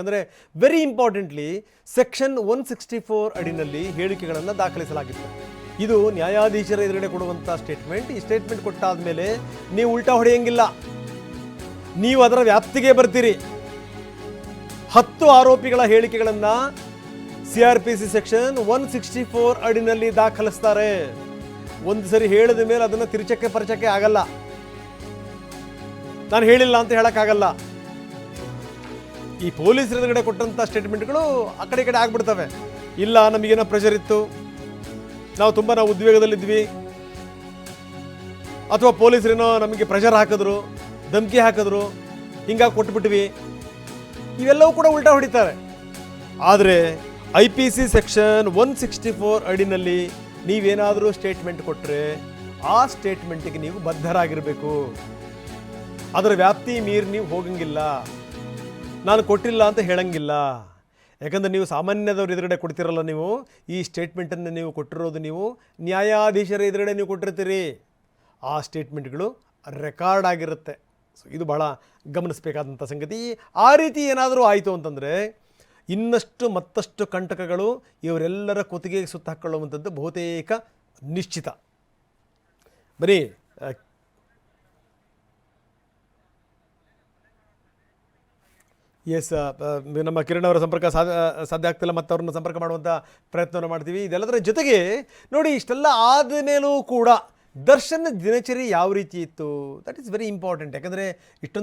ಯಾಕಂದರೆ very importantly section one sixty four ಅಡಿನಲ್ಲಿ ಹೇಳಿಕೆಗಳನ್ನು ದಾಖಲಿಸಲಾಗಿತ್ತು. ಇದು ನ್ಯಾಯಾಧೀಶರ ಎದುರುಗಡೆ ಕೊಡುವಂಥ ಸ್ಟೇಟ್ಮೆಂಟ್ ಈ ಸ್ಟೇಟ್ಮೆಂಟ್ ಕೊಟ್ಟಾದ ಮೇಲೆ ನೀವು ಉಲ್ಟಾ ಹೊಡೆಯಂಗಿಲ್ಲ. ನೀವು ಅದರ ವ್ಯಾಪ್ತಿಗೆ ಬರ್ತೀರಿ. ಹತ್ತು ಆರೋಪಿಗಳ ಹೇಳಿಕೆಗಳನ್ನು C R P C section one sixty four ಅಡಿನಲ್ಲಿ ದಾಖಲಿಸ್ತಾರೆ. ಒಂದು ಸರಿ ಹೇಳಿದ ಮೇಲೆ ಅದನ್ನು ತಿರುಚಕ್ಕೆ ಪರಿಚಕ್ಕೆ ಆಗಲ್ಲ. ನಾನು ಹೇಳಿಲ್ಲ ಅಂತ ಹೇಳಕ್ಕಾಗಲ್ಲ. ಈ ಪೊಲೀಸರ ಎದುರುಗಡೆ ಕೊಟ್ಟಂಥ ಸ್ಟೇಟ್ಮೆಂಟ್ಗಳು ಆ ಕಡೆ ಈ ಕಡೆ ಆಗ್ಬಿಡ್ತವೆ. ಇಲ್ಲ, ನಮಗೇನೋ ಪ್ರೆಷರ್ ಇತ್ತು. ನಾವು ತುಂಬ ನಾವು ಉದ್ವೇಗದಲ್ಲಿದ್ವಿ. ಅಥವಾ ಪೊಲೀಸರೇನೋ ನಮಗೆ ಪ್ರೆಷರ್ ಹಾಕಿದ್ರು, ಧಮಕಿ ಹಾಕಿದ್ರು, ಹಿಂಗಾಗಿ ಕೊಟ್ಬಿಟ್ವಿ. ಇವೆಲ್ಲವೂ ಕೂಡ ಉಲ್ಟಾ ಹೊಡಿತಾರೆ. ಆದರೆ I P C section one sixty four ಅಡಿನಲ್ಲಿ ನೀವೇನಾದರೂ ಸ್ಟೇಟ್ಮೆಂಟ್ ಕೊಟ್ಟರೆ ಆ ಸ್ಟೇಟ್ಮೆಂಟಿಗೆ ನೀವು ಬದ್ಧರಾಗಿರಬೇಕು. ಅದರ ವ್ಯಾಪ್ತಿ ಮೀರಿ ನೀವು ಹೋಗಂಗಿಲ್ಲ. ನಾನು ಕೊಟ್ಟಿಲ್ಲ ಅಂತ ಹೇಳಂಗಿಲ್ಲ. ಯಾಕಂದರೆ ನೀವು ಸಾಮಾನ್ಯದವ್ರ ಎದುರುಗಡೆ ಕೊಡ್ತಿರಲ್ಲ ನೀವು, ಈ ಸ್ಟೇಟ್ಮೆಂಟನ್ನು ನೀವು ಕೊಟ್ಟಿರೋದು ನೀವು, ನ್ಯಾಯಾಧೀಶರ ಎದುರುಗಡೆ ನೀವು ಕೊಟ್ಟಿರ್ತೀರಿ. ಆ ಸ್ಟೇಟ್ಮೆಂಟ್ಗಳು ರೆಕಾರ್ಡ್ ಆಗಿರುತ್ತೆ. ಸೊ ಇದು ಬಹಳ ಗಮನಿಸಬೇಕಾದಂಥ ಸಂಗತಿ. ಆ ರೀತಿ ಏನಾದರೂ ಆಯಿತು ಅಂತಂದರೆ, ಇನ್ನಷ್ಟು ಮತ್ತಷ್ಟು ಕಂಟಕಗಳು ಇವರೆಲ್ಲರ ಕುತ್ತಿಗೆಗೆ ಸುತ್ತ ಹಾಕ್ಕೊಳ್ಳುವಂಥದ್ದು ಬಹುತೇಕ ನಿಶ್ಚಿತ. ಬರೀ ಎಸ್ ನಮ್ಮ ಕಿರಣ್ ಅವರ ಸಂಪರ್ಕ ಸಾಧ್ಯ ಸಾಧ್ಯ ಆಗ್ತಿಲ್ಲ ಮತ್ತು ಅವ್ರನ್ನ ಸಂಪರ್ಕ ಮಾಡುವಂಥ ಪ್ರಯತ್ನವನ್ನು ಮಾಡ್ತೀವಿ. ಇದೆಲ್ಲದರ ಜೊತೆಗೆ ನೋಡಿ, ಇಷ್ಟೆಲ್ಲ ಆದ ಮೇಲೂ ಕೂಡ ದರ್ಶನ ದಿನಚರಿ ಯಾವ ರೀತಿ ಇತ್ತು? ದಟ್ ಈಸ್ ವೆರಿ ಇಂಪಾರ್ಟೆಂಟ್ ಯಾಕಂದರೆ ಇಷ್ಟೊಂದು